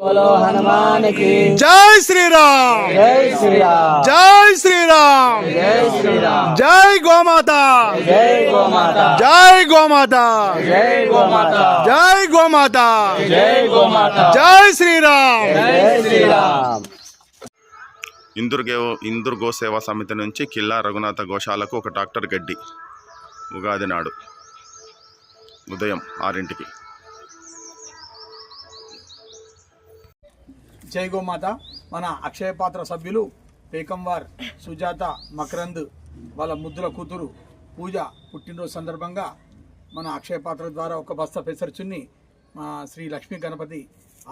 హనుమాన్కి జై శ్రీరామ్ జై శ్రీరామ్ జై శ్రీరామ్ జై శ్రీరామ్ జై గోమాత జై గోమాత జై గోమాత జై గోమాత జై గోమాత జై గోమాత జై శ్రీరామ్ జై శ్రీరామ్ ఇందుర్గే ఇందుర్ గో సేవా సమితి నుంచి కిల్లా రఘునాథ గోశాలకు ఒక డాక్టర్ గడ్డి. ఉగాది నాడు. ఉదయం ఆరింటికి. జై గోమాత. మన అక్షయపాత్ర సభ్యులు పేకంవార్ సుజాత మకరంద్ వాళ్ళ ముద్దుల కూతురు పూజ పుట్టినరోజు సందర్భంగా మన అక్షయపాత్ర ద్వారా ఒక బస్తా పెసరచున్ని మా శ్రీ లక్ష్మీ గణపతి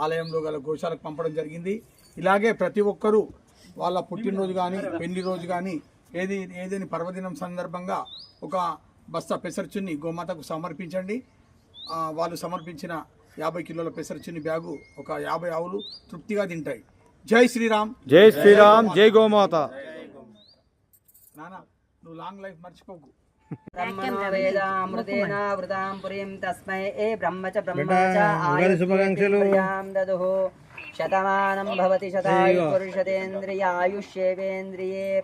ఆలయంలో గల గోశాలకు పంపడం జరిగింది. ఇలాగే ప్రతి ఒక్కరూ వాళ్ళ పుట్టినరోజు కానీ పెళ్ళి రోజు కానీ ఏది ఏదైనా పర్వదినం సందర్భంగా ఒక బస్తా పెసరచున్ని గోమాతకు సమర్పించండి. వాళ్ళు సమర్పించిన యాభై కిలోల పెసరచిని బ్యాగు ఒక యాభై ఆవులు తృప్తిగా తింటాయి. జై శ్రీరామ్. జై శ్రీరామ్ జై గోమాత. నానా నువ్వు లాంగ్ లైఫ్ మర్చిపోకు. శతమానం భవతి శతాయు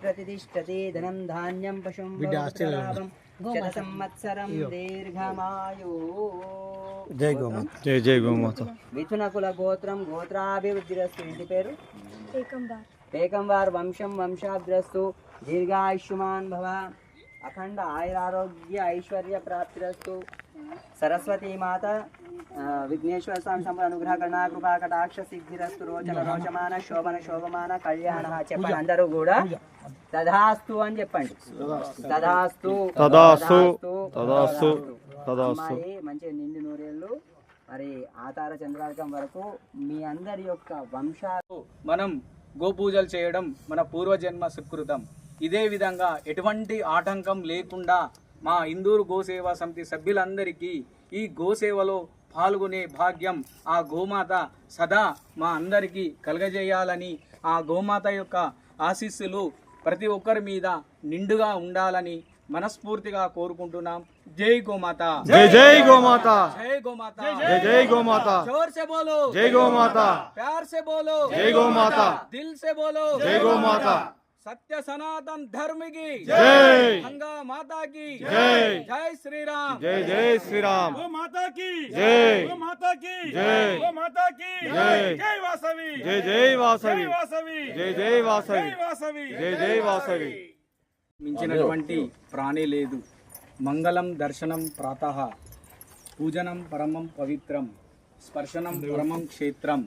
ప్రతిష్టతి ధనం ధాన్యం పశుం శత సంవత్సరం దీర్ఘమాయు. జై గోమాత. జై జై గోమాత. మిథునకుల గోత్రం గోత్రాభివృద్ధిరస్తు ఇంటి పేరు? పేకంవార్ వంశం వంశాభిరస్తు దీర్ఘాయుష్మాన్ భవ అఖండ ఆయురారోగ్య ఐశ్వర్య ప్రాప్తిరస్తు. సరస్వతి మాత విఘ్నేశ్వర స్వామి సంపద అనుగ్రహ కరుణా కృపా కటాక్ష సిద్ధిరస్తు రోచన రోచమాన శోభన శోభమాన కళ్యాణ చెప్పండి. అందరూ కూడా తదాస్తు అని చెప్పండి. తదాస్తు. తదాస్తు. తదాస్తు. తదాస్తు. మంచి నిండి నూరే మరి ఆతార చంద్రార్కం వరకు మీ అందరి యొక్క వంశాలు మనం గోపూజలు చేయడం మన పూర్వజన్మ సుకృతం. ఇదే విధంగా ఎటువంటి ఆటంకం లేకుండా మా ఇందూరు గోసేవా సమితి సభ్యులందరికీ ఈ గోసేవలో పాల్గొనే భాగ్యం ఆ గోమాత సదా మా అందరికీ కలగజేయాలని ఆ గోమాత యొక్క ఆశీస్సులు ప్రతి ఒక్కరి మీద నిండుగా ఉండాలని మనస్ఫూర్తిగా కోరుకుంటున్నాం జై గోమాత జై జై గోమాత జై గోమాత జై జై గోమాత जोर से बोलो జై గోమాత प्यार से बोलो జై గోమాత दिल से बोलो జై గోమాత सत्य सनातन धर्म की జై गंगा माता की జై जय श्री राम జై జై శ్రీరామ్ माता की జై गो माता की జై गो माता की జై जय वासवी జై జై వాసవి जय वासवी జై జై వాసవి जय वासवी జై జై వాసవి మించినటువంటి ప్రాణి లేదు. మంగళం దర్శనం ప్రాతః పూజనం పరమం పవిత్రం స్పర్శనం పరమం క్షేత్రం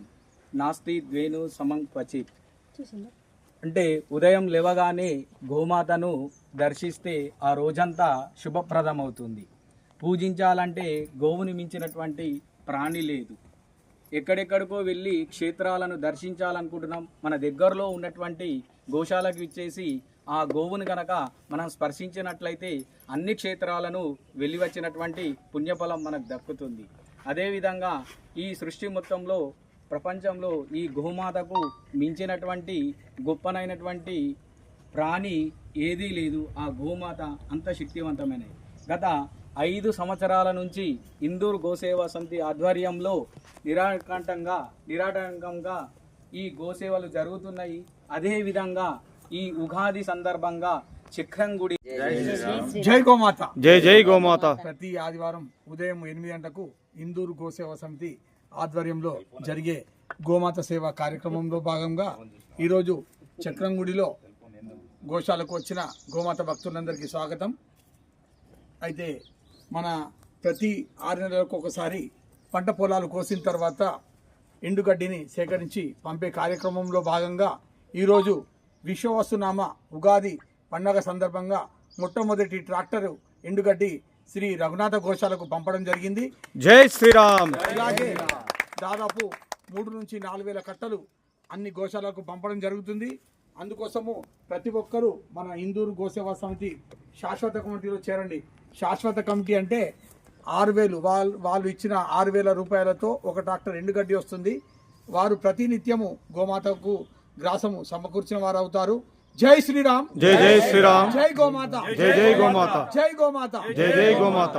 నాస్తి ద్వేను సమం క్వచిత్. అంటే ఉదయం లేవగానే గోమాతను దర్శిస్తే ఆ రోజంతా శుభప్రదమవుతుంది. పూజించాలంటే గోవుని మించినటువంటి ప్రాణి లేదు. ఎక్కడెక్కడికో వెళ్ళి క్షేత్రాలను దర్శించాలనుకుంటున్నాం. మన దగ్గరలో ఉన్నటువంటి గోశాలకు ఇచ్చేసి ఆ గోవును కనుక మనం స్పర్శించినట్లయితే అన్ని క్షేత్రాలను వెళ్ళివచ్చినటువంటి పుణ్యఫలం మనకు దక్కుతుంది. అదేవిధంగా ఈ సృష్టి మొత్తంలో ప్రపంచంలో ఈ గోమాతకు మించినటువంటి గొప్పనైనటువంటి ప్రాణి ఏదీ లేదు. ఆ గోమాత అంత శక్తివంతమైనది. గత ఐదు సంవత్సరాల నుంచి ఇందూర్ గోసేవా సమితి ఆధ్వర్యంలో నిరాకంఠంగా నిరాటంకంగా ఈ గోసేవలు జరుగుతున్నాయి. అదేవిధంగా ఈ ఉగాది సందర్భంగా చక్రంగుడి జై గోమాత. జై జై గోమాత. ప్రతి ఆదివారం ఉదయం ఎనిమిది గంటలకు ఇందూరు గోసేవ సమితి ఆధ్వర్యంలో జరిగే గోమాత సేవ కార్యక్రమంలో భాగంగా ఈరోజు చక్రంగుడిలో గోశాలకు వచ్చిన గోమాత భక్తులందరికీ స్వాగతం. అయితే మన ప్రతి ఆరు నెలలకు ఒకసారి పంట పొలాలు కోసిన తర్వాత ఎండుగడ్డిని సేకరించి పంపే కార్యక్రమంలో భాగంగా ఈరోజు విశ్వవస్తునామ ఉగాది పండగ సందర్భంగా మొట్టమొదటి ట్రాక్టరు ఎండుగడ్డి శ్రీ రఘునాథ గోశాలకు పంపడం జరిగింది. జై శ్రీరామ్! ఇలాగే దాదాపు మూడు నుంచి నాలుగు వేల కట్టలు అన్ని గోశాలకు పంపడం జరుగుతుంది. అందుకోసము ప్రతి ఒక్కరూ మన ఇందూరు గోసేవా సమితి శాశ్వత కమిటీలో చేరండి. శాశ్వత కమిటీ అంటే ఆరు వేలు వాళ్ళు వాళ్ళు ఇచ్చిన ఆరు వేల రూపాయలతో ఒక ట్రాక్టర్ ఎండుగడ్డి వస్తుంది. వారు ప్రతినిత్యము గోమాతకు గ్రాసము సమకూర్చిన వారు అవుతారు జై శ్రీరామ్. జై జై శ్రీరామ్. జై గోమాత. జై జై గోమాత. జై గోమాత. జై జై గోమాత.